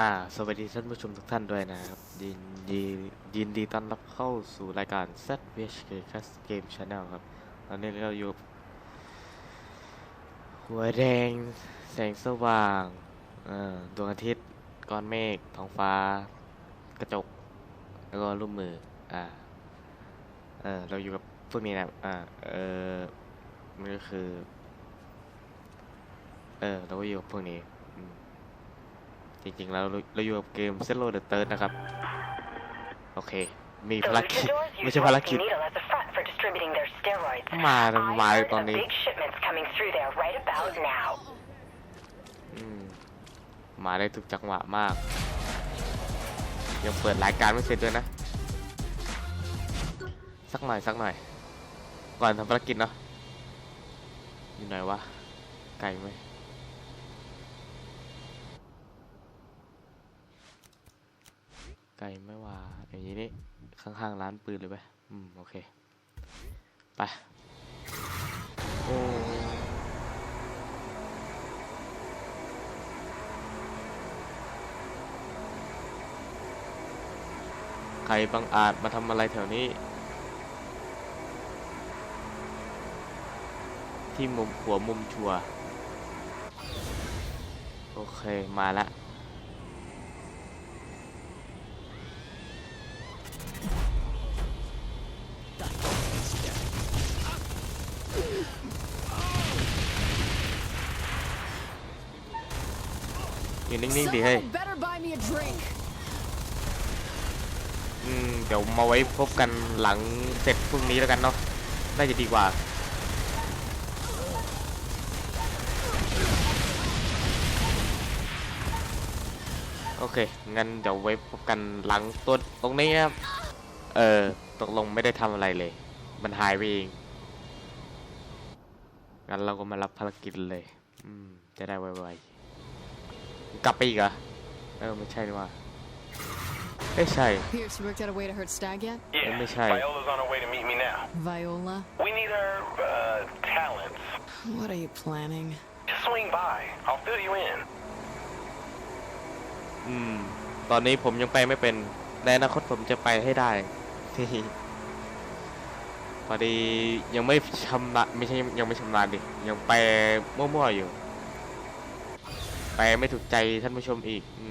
อ่า สวัสดีท่านผู้ชมทุกท่านด้วยนะครับยินดียินดีต้อนรับเข้าสู่รายการ ZVHK Cast Game Channel ครับ ตอนนี้เราอยู่หัวแดงแสงสว่างดวงอาทิตย์ ก้อนเมฆท้องฟ้า กระจก แล้วก็รูปมืออ่าเออเราอยู่กับพวกนี้นะอ่าเออมันก็คือเออเราก็อยู่กับพวกนี้จริงๆแล้วเราอยู่กับเกมเซโลเดอะเติร์ดนะครับโอเค มีภารกิจ ไม่ใช่ภารกิจมามาตอนนี้มาได้ทุกจังหวะมากยังเปิดรายการไม่เสร็จด้วยนะ สักหน่อย สักหน่อย ก่อนทำภารกิจเนาะอยู่ไหนวะไกลไหมไกลไม่ว่า อย่างนี้นี่ข้างๆร้านปืนเลยไหม อืม โอเค ไปโอ้ใครบังอาจ มาทำอะไรแถวนี้ ที่มุมหัวมุมชัวโอเค มาแล้วนิ่งๆดีให้อืมเดี๋ยวมาไว้พบกันหลังเสร็จพรุ่งนี้แล้วกันเนาะน่าจะดีกว่า โอเคงั้นเดี๋ยวไว้พบกันหลังตัวตรงนี้นะครับ เออ ตกลงไม่ได้ทำอะไรเลย มันหายไปเองงั้นเราก็มารับภารกิจเลย อืม จะได้ไวๆกลับไปอีกเหรอเออไม่ใช่ดีกว่าไม่ใช่ Pierce, you worked out a way to hurt Stag yet? Yeah, Let me try. Viola's on her way to meet me now. Viola? We need her, uh, talents. What are you planning? Just swing by. I'll fill you in. อืมตอนนี้ผมยังไปไม่เป็นในอนาคตผมจะไปให้ได้พอดียังไม่ชำนาญไม่ใช่ยังไม่ชำนาญดิยังไปมั่วๆอยู่ไปไม่ถูกใจท่านผู้ชมอีกอ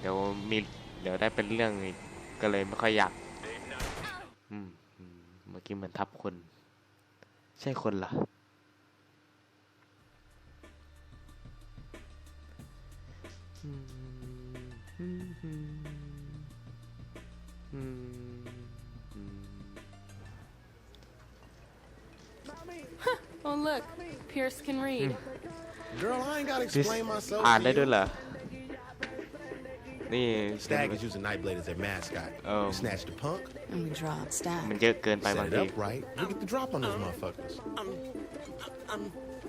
เดี๋ยวมี เดี๋ยวได้เป็นเรื่องอีก ก็เลยไม่ค่อยอยากมเมื่อกี้เหมือนทับคน ใช่คนเหรออืมอืมอืมอืม Oh, look, Pierce can read. Girl, I ain't gotta explain myself. อ่านได้ด้วยเหรอนี่ ah, Stag is using Nightblade as their mascot. Oh. You snatch the punk, I'm gonna draw set it up right. We get the drop on those motherfuckers. Um, um,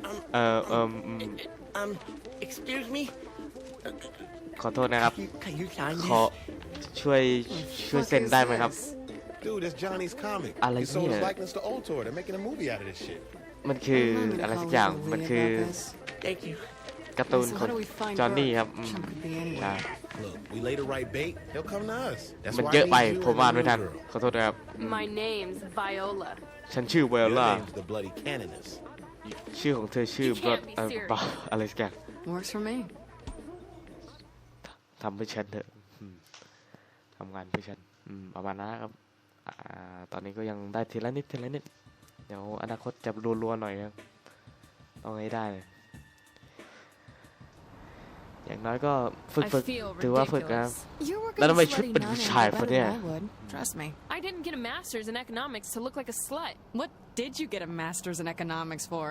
um, เออเอออืม uh, um, um, mm. um, excuse me. ขอโทษนะครับ You, can you Dude, that's Johnny's comic. I like He sold his that. likeness Old Tour. They're making a movie out of this shit. มันคืออะไรสักอย่าง มันคือการ์ตูนคนจอห์นนี่ครับใช่มันเยอะไปผมอ่านไม่ทัน ขอโทษนะครับ ฉันชื่อไวโอลาชื่อของเธอชื่อบลอดอะไรสักอย่างทำให้ฉันเถอะทำงานเพื่อฉัน ประมาณนั้นครับตอนนี้ก็ยังได้ทีละนิดทีละนิดเดี๋ยวอนาคตจะรัวๆหน่อยครับ ต้องให้ได้เลยอย่างน้อยก็ฝึกฝึกถือว่าฝึกนะครับแล้วทำไมชุดเป็นผู้ชายปนเนี่ย Trust me I didn't get a master's in economics to look like a slut What did you get a master's in economics for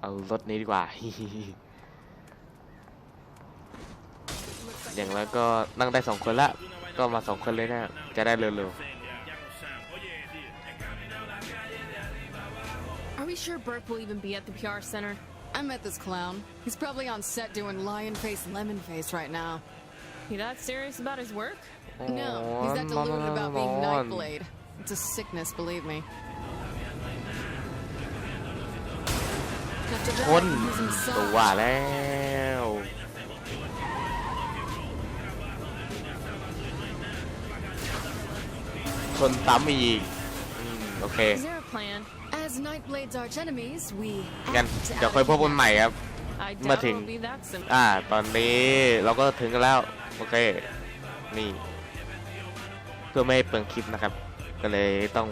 เอารถนี้ดีกว่าอย่างแล้วก็นั่งได้สองคนละ ก็มาสองคนเลยนะจะได้เร็วๆ sure Burke will even be at the PR center? I met this clown. He's probably on set doing lion face, lemon face right now. He that serious about his work? No, he's that deluded about being Nightblade. It's a sickness, believe me. After that, Is there a plan? กันเดี๋ยวค่อยพบกันใหม่ครับ มาถึงอ่าตอนนี้เราก็ถึงกันแล้วโอเคนี่เพื่อไม่ให้เปิงคลิปนะครับ ก็เลยต้อง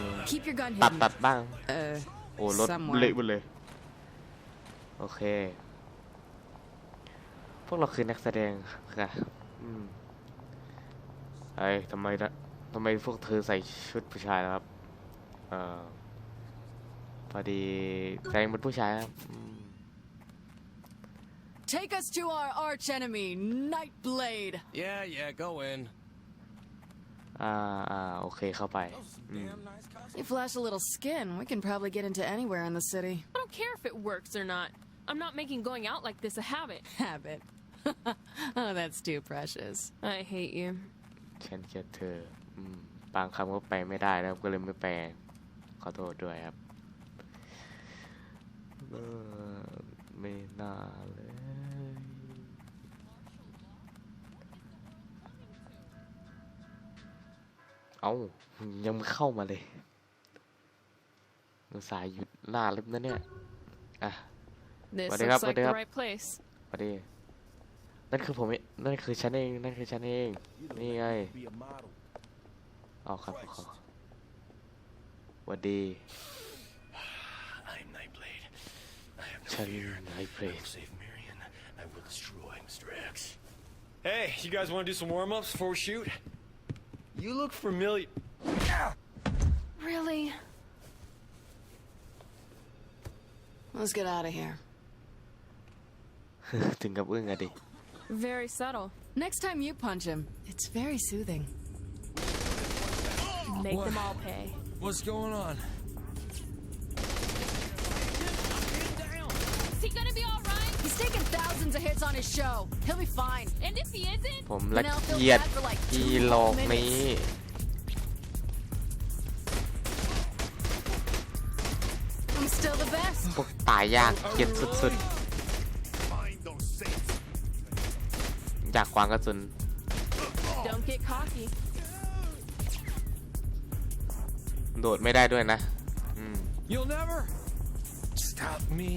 ตัดตัดบ้างโอ้รถเละหมดเลยโอเค พวกเราคือนักแสดงค่ะอืมไอ้ยทำไมละทำไมพวกเธอใส่ชุดผู้ชายนะครับเอ่อพอดีแฟนเป็นผู้ชายครับ Take us to our arch enemy, Nightblade. Yeah, yeah, go in. อ่าโอเคเข้าไป You flash a little skin, we can probably get into anywhere in the city. I don't care if it works or not. I'm not making going out like this a habit. Habit. oh, that's too precious. I hate you. ฉันเกลียดเธอบางคำก็ไปไม่ได้แล้วก็เลยไม่แปลขอโทษด้วยครับไม่น่าเลยเอา ยังไม่เข้ามาเลยสายหยุดหน้าเล็บนะเนี่ยอ่ะสวัสดีครับสวัสดีครับสวัสดี นั่นคือผมนั่นคือฉันเองนั่นคือฉันเอง นี่ไงอ๋อครับขอสวัสดี Tevir and High Priest. Save Marion. I will destroy Strax. Hey, you guys want to do some warm-ups before we shoot? You look familiar. Really? Let's get out of here. Very subtle. Next time you punch him, it's very soothing. Make them all pay. What's going on? tons of hits on his show. He'll be fine. And if he isn't, ผมละ I'll feel เกียด bad f o like ทีโล m e กนี้ m i n s t i l l the best. พวกตายยากเกียดสุดๆอยากควางกระสุน Don't get cocky. โดดไม่ได้ด้วยนะอืม You'll never stop me.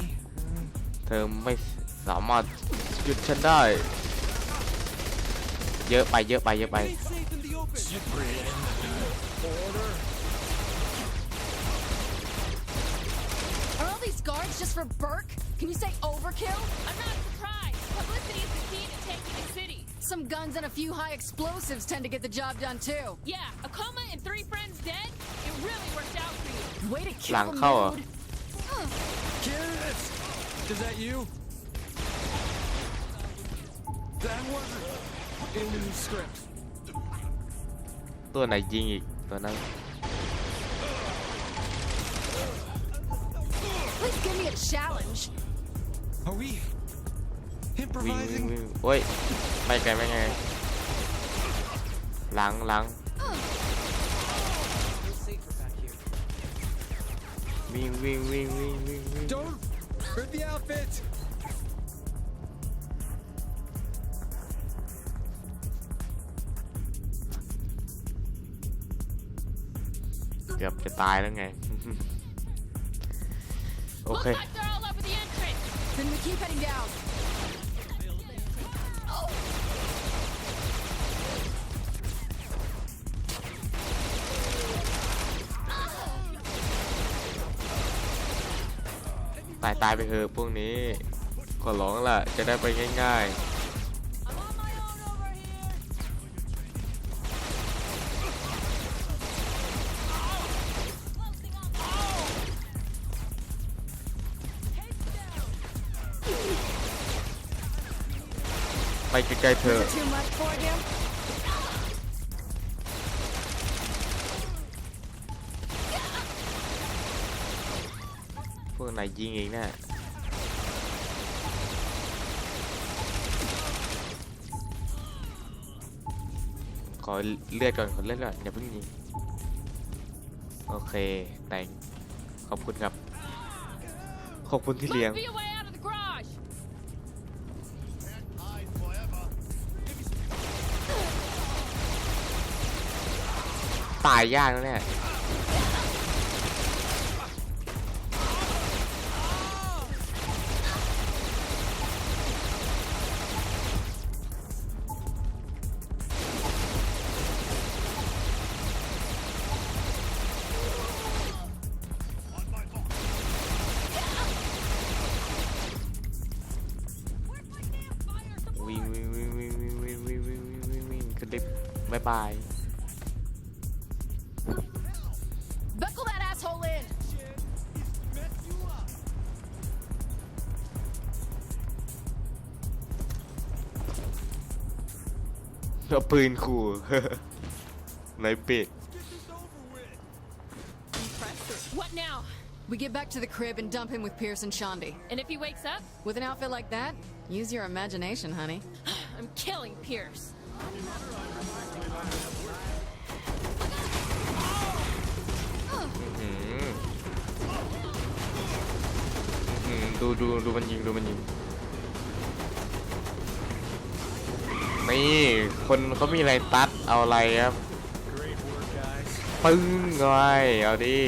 เธอไม่สามารถหยุดฉันได้เยอะไปเยอะไปเยอะไปหลังเข้าอ่ะตัวไหนยิงอีก ตัวนั้น Please give me a challenge. Are we วิ่งวิ่งวิ่งโอ้ยไม่ไกลไม่ไกลหลังหลังวิ่งวิ่งวิ่งวิ่งวิ่งวิ่งเกือบจะตายแล้วไง โอเค ตายตายไปเถอะพวกนี้ขอร้องล่ะจะได้ไปง่ายๆไกลๆเถอะพวกไหนยิงเองนะ่ะขอเลือดก่อนขอเลือดก่อนอย่าเพิ่งยิงโอเคแต่งขอบคุณครับขอบคุณที่เลี้ยงตายยากแล้วเนี่ยปืนขู่ในเบ็ด What now? We get back to the crib and dump him with Pierce and Shandi. And if he wakes up? With an outfit like that, use your imagination, honey. I'm killing Pierce. Mm-hmm. Mm-hmm. do ดูดูดูมันยิงดูมันยิงนี่คนเขามี อะไร ตัด เอา อะไร ครับ ปึ้งเลยเอาดี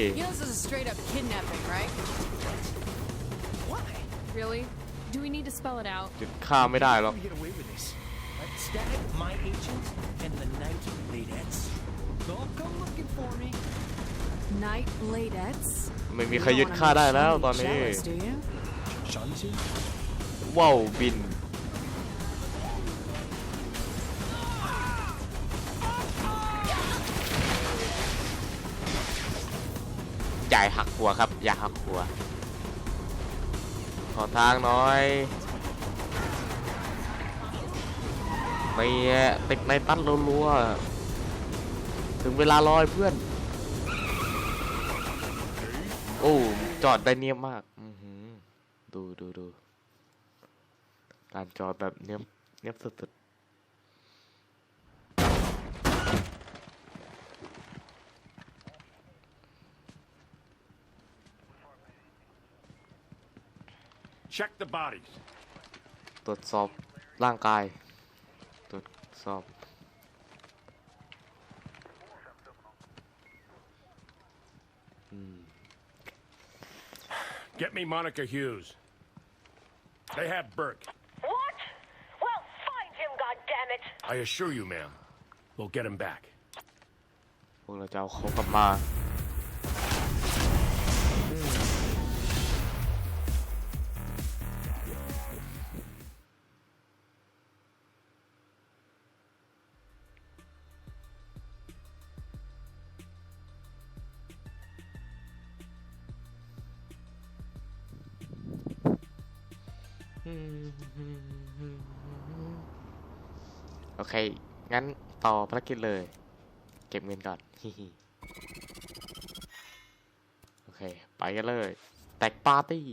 จุดข้าไม่ ได้หรอกไม่มี ใคร ยึดข่า ได้ แล้ว ตอนนี้ว้าวบินหญ่หักหัวครับ อย่าหักหัว ขอทางน้อยไม่ติดในตั้นรัวๆถึงเวลาลอยเพื่อน โอ้ จอดได้เนียมมาก ดูดูดูการจอดแบบเนียมเนียมสุด Check the bodies. ตรวจสอบร่างกาย ตรวจสอบ Get me Monica Hughes. They have Burke. What? Well, find him, goddammit! I assure you, ma'am, we'll get him back. พวกเราจะเอาเขากลับมาต่อภารกิจเลย เก็บเงินก่อนฮิฮิโอเคไปกันเลย แตกปาร์ตี้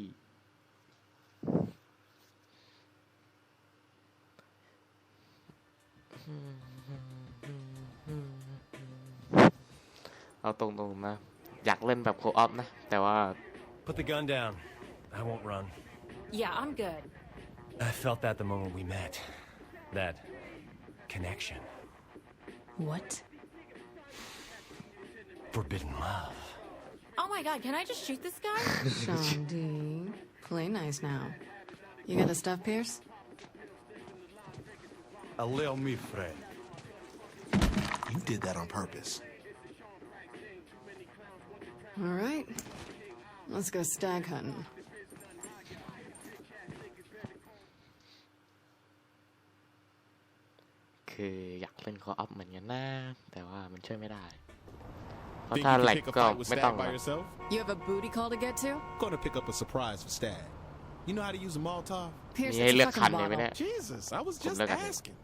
เอาตรงๆนะอยากเล่นแบบโคออฟนะแต่ว่า Put the gun down I won't run Yeah I'm good I felt that the moment we met That connection What? Forbidden love. Oh my god, can I just shoot this guy? Shondi, play nice now. You got the stuff, Pierce? Allow me, friend. You did that on purpose. All right. Let's go stag hunting. Okay. เป็นคออัพเหมือนกันนะแต่ว่ามันช่วยไม่ได้เพราะถ้าแหลกก็ไม่ต้อง You have a booty call to get to? Gonna pick up a surprise for Stag. You know how to use a Molotov? Here's the fucking bottle. Jesus, I was just asking.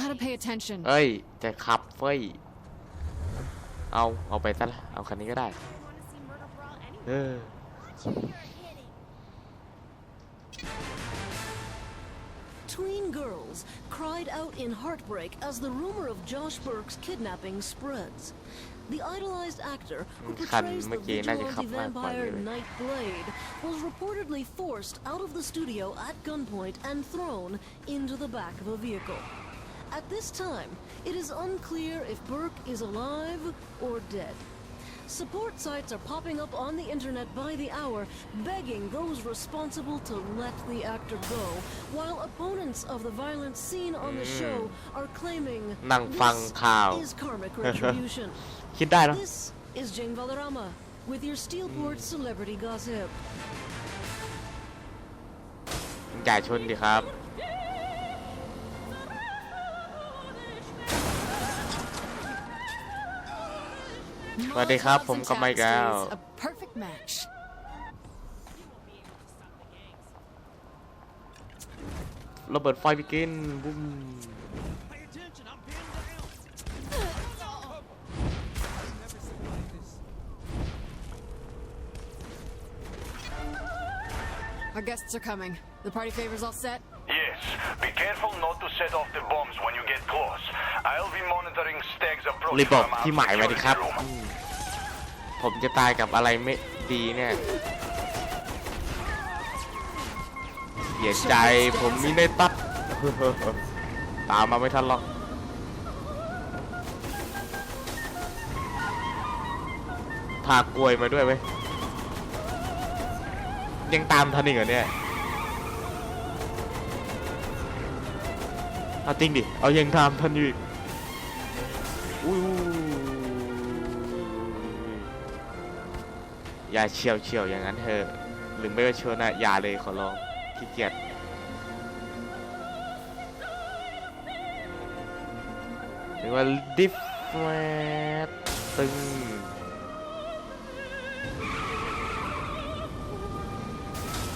Gotta pay attention. เอ้ยจะขับเฟ้ยเอาเอาไปซะละเอาคันนี้ก็ได้เออ tween girls cried out in heartbreak as the rumor of Josh Burke's kidnapping spreads. The idolized actor who portrays the vigilante vampire Nightblade was reportedly forced out of the studio at gunpoint and thrown into the back of a vehicle. At this time, it is unclear if Burke is alive or dead. Support sites are popping up on the internet by the hour, begging those responsible to let the actor go, while opponents of the violence seen on the mm. show are claiming this is karmic retribution. this is Jane Valerama with your Steelport mm. celebrity gossip. จ่ายชนดีครับสวัสดีครับผมกลับมาอีกแล้วระเบิดไฟไปกินบุ้ม p c e Be careful not to set off the bombs when you get close. I'll be monitoring Stag's approach รีบบอกที่หมายไว้ดิครับ ผมจะตายกับอะไรไม่ดีเนี่ยเสียใจผมมีในตัดตามมาไม่ทันหรอกพากลวยมาด้วยไหมยังตามทันอีกเหรอเนี่ยอาติงดิ เอายังทำทันอยู่อีกอุ้ยอย่าเฉียวเฉียวอย่างนั้นเธอหรือไม่ก็ชวนนะ อย่าเลยขอร้อง ขี้เกียจหรือว่าดิฟตึง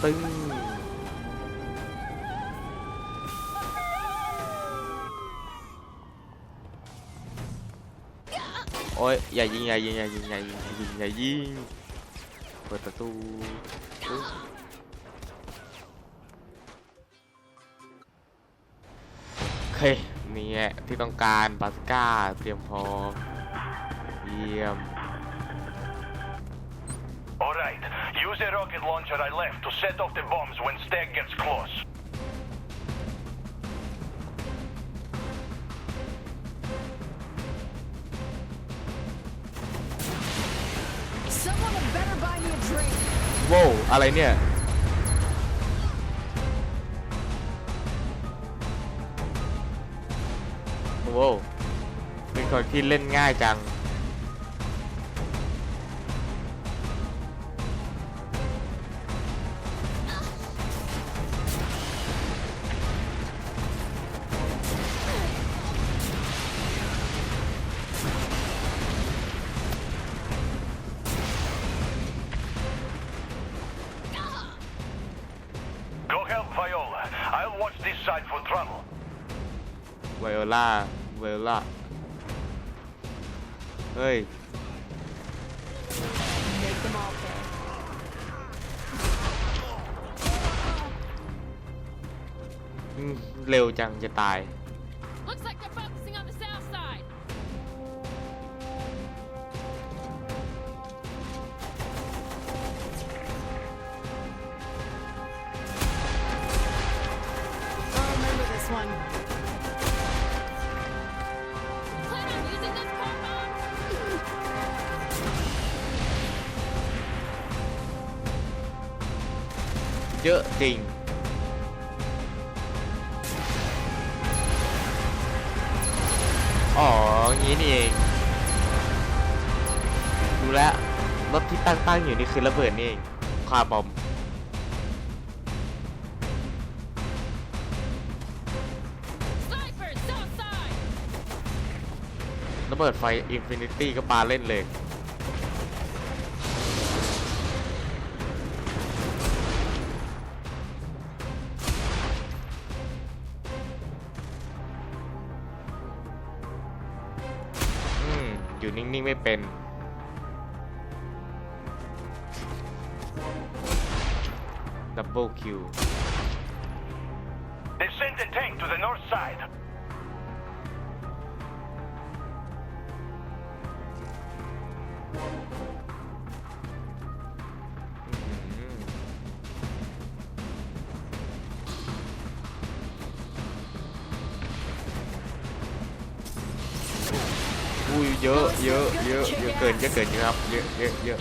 ตึงโอ้ยอย่ายิงอย่ายิงอย่ายิงอย่ายิงอย่ายิงอย่ายิงเปิดประตูเฮ้ยนี่แหละที่ต้องการบาสก้าเตรียมพร้อมเยี่ยม All right. Use the rocket launcher I left to set off the bombs when Steg gets close. โว้วอะไรเนี่ยโว้วเป็นคนที่เล่นง่ายจังล่าเวลล่าเฮ้ยเร็วจัง จะตายเยอะจริง อ๋อ งี้นี่เอง ดูแลรถที่ตั้งตั้งอยู่นี่คือระเบิดนี่เองคาบอมระเบิดไฟอินฟินิตี้ก็ปาเล่นเลยคิว They sent a tank to the north side. อุ้ยเยอะเยอะเยอะเยอะเกินเยอะเกินเยอะครับเยอะเยอะเยอะ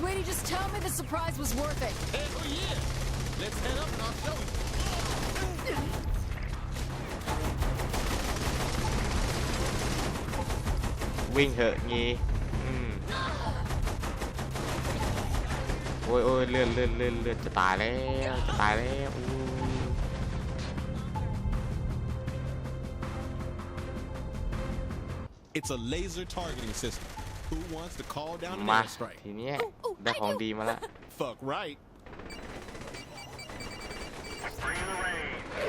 Sweetie, just tell me the surprise was worth it. Hell yeah! Let's head up and I'll show you. Wing เถอะงี้อืมโอ้ยโอ้ยเลื่อนเลื่อนเลื่อนเลื่อนจะตายแล้วจะตายแล้วอู้ย It's a laser targeting system. Who wants to call down an มา air Fuck right.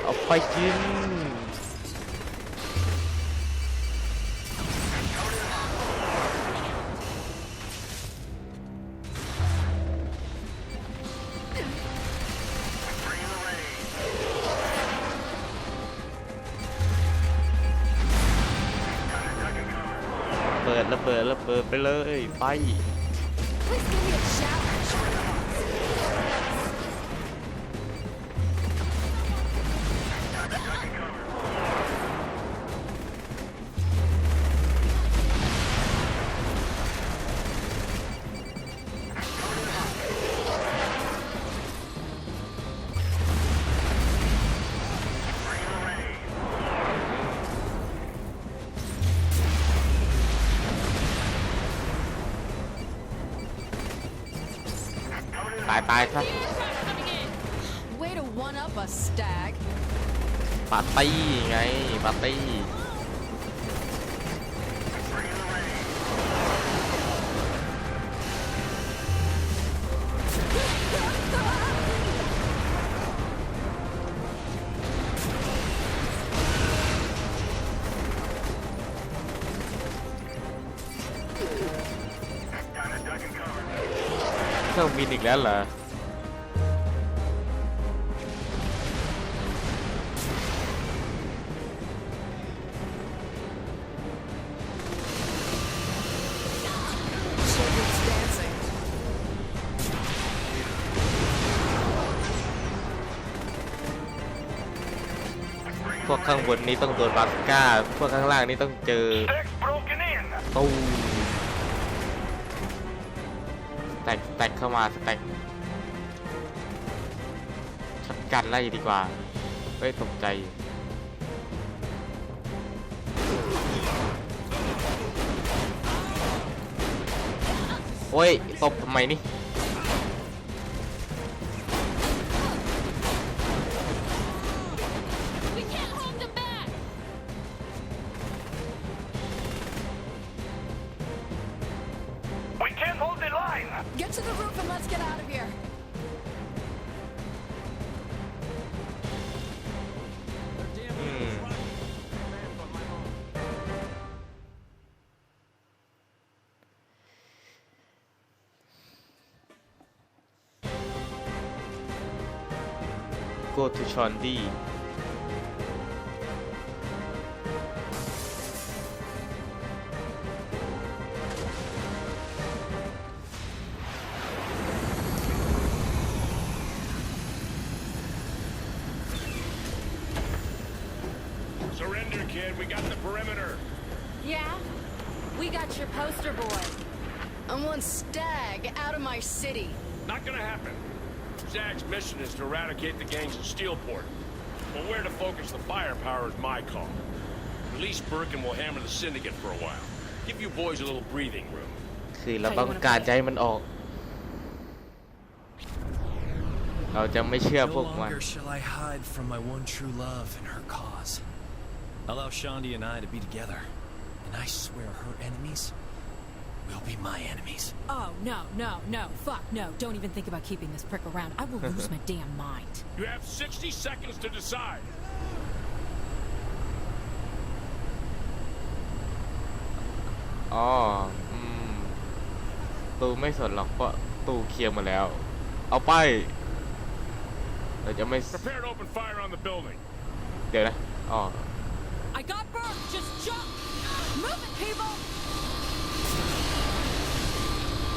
เอาไปกินิดระเบิดระเบิดไปเลยไปมินอีกแล้วเหรอพวกข้างบนนี้ต้องโดนบัสก้าพวกข้างล่างนี้ต้องเจอตู้ต็กเข้ามาสเต็กชักกันไล่ดีกว่าเฮ้ยตกใจโอ้ยตบทำไมนี่ Chondi. Surrender, kid. We got the perimeter. Yeah? We got your poster boy. I want Stag out of my city. Not gonna happen. Zack's mission is to eradicate the gangs in Steelport. But where to focus the firepower is my call. Release Burke and we'll hammer the syndicate for a while. Give you boys a little breathing room. No longer shall I hide from my one true love and her cause. Allow Shandi and I to be together. And I swear her enemies will be my enemies. Oh, no, no, no. Fuck, no. Don't even think about keeping this prick around. I will lose my damn mind. You have 60 seconds to decide. Oh, mm. ตูไม่สนหรอกเพราะตูเคลียร์หมดแล้วเอาไปเราจะไม่ Prepare to open fire on the building. เดี๋ยวนะอ๋อ I got burned. Just jump. Move it, people.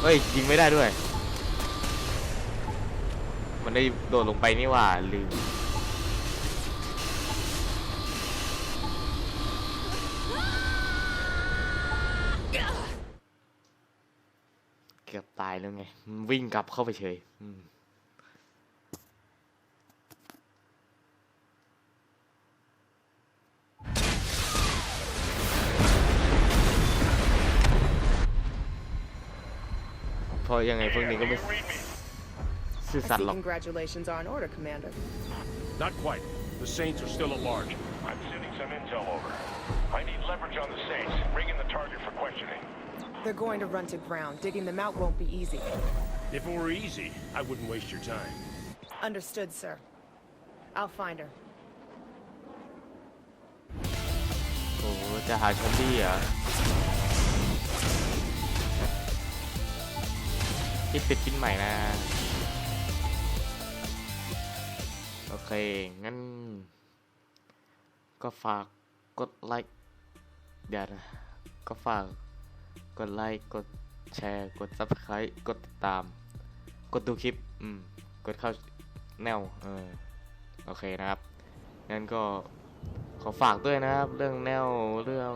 เฮ้ยยิงไม่ได้ด้วย มันได้โดดลงไปนี่ว่าลืม เกือบตายแล้วไง วิ่งกลับเข้าไปเฉยอืมเพราะยังไงพวกนี้ก็ไม่ซื่อสัตย์หรอก Congratulations on order, Commander. Not quite. The Saints are still at large. I'm sending some intel over. I need leverage on the Saints. Bring in the target for questioning. They're going to run to ground. Digging them out won't be easy. If it were easy, I wouldn't waste your time. Understood, sir. I'll find her. โอ้จะหาแคนดี้เหรอที่ปิดชิ้นใหม่นะ โอเค งั้น ก็ฝากกดไลค์เดี๋ยวนะก็ฝากกดไลค์กดแชร์กด subscribe กดติดตามกดดูคลิปอืมกดเข้าแนวเออโอเคนะครับงั้นก็ ขอฝากด้วยนะครับ เรื่องแนวเรื่อง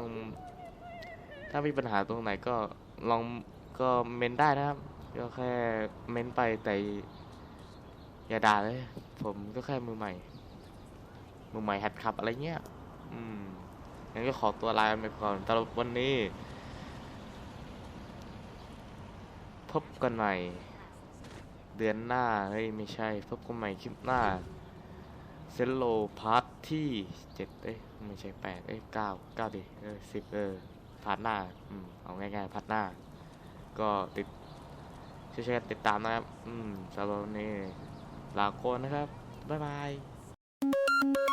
ถ้ามีปัญหาตรงไหนก็ลองก็เมนได้นะครับก็แค่เม้นไปแต่อย่าด่าเลย ผมก็แค่มือใหม่ มือใหม่หัดขับอะไรเงี้ยอืมงั้นก็ขอตัวลาไปก่อนสำหรับวันนี้ พบกันใหม่ เดือนหน้า เฮ้ยไม่ใช่พบกันใหม่คลิปหน้าเซนโลพาร์ทที่เจ็ดเอ้ยไม่ใช่แปดเอ้ยเก้าเก้าดิ เออสิบเออพาร์ทหน้า อืมเอาง่ายๆพาร์ทหน้าก็ติดช่วย์ติดตามนะครับ อืมสำหรับวันนี้ลาโนนะครับ บ๊ายบาย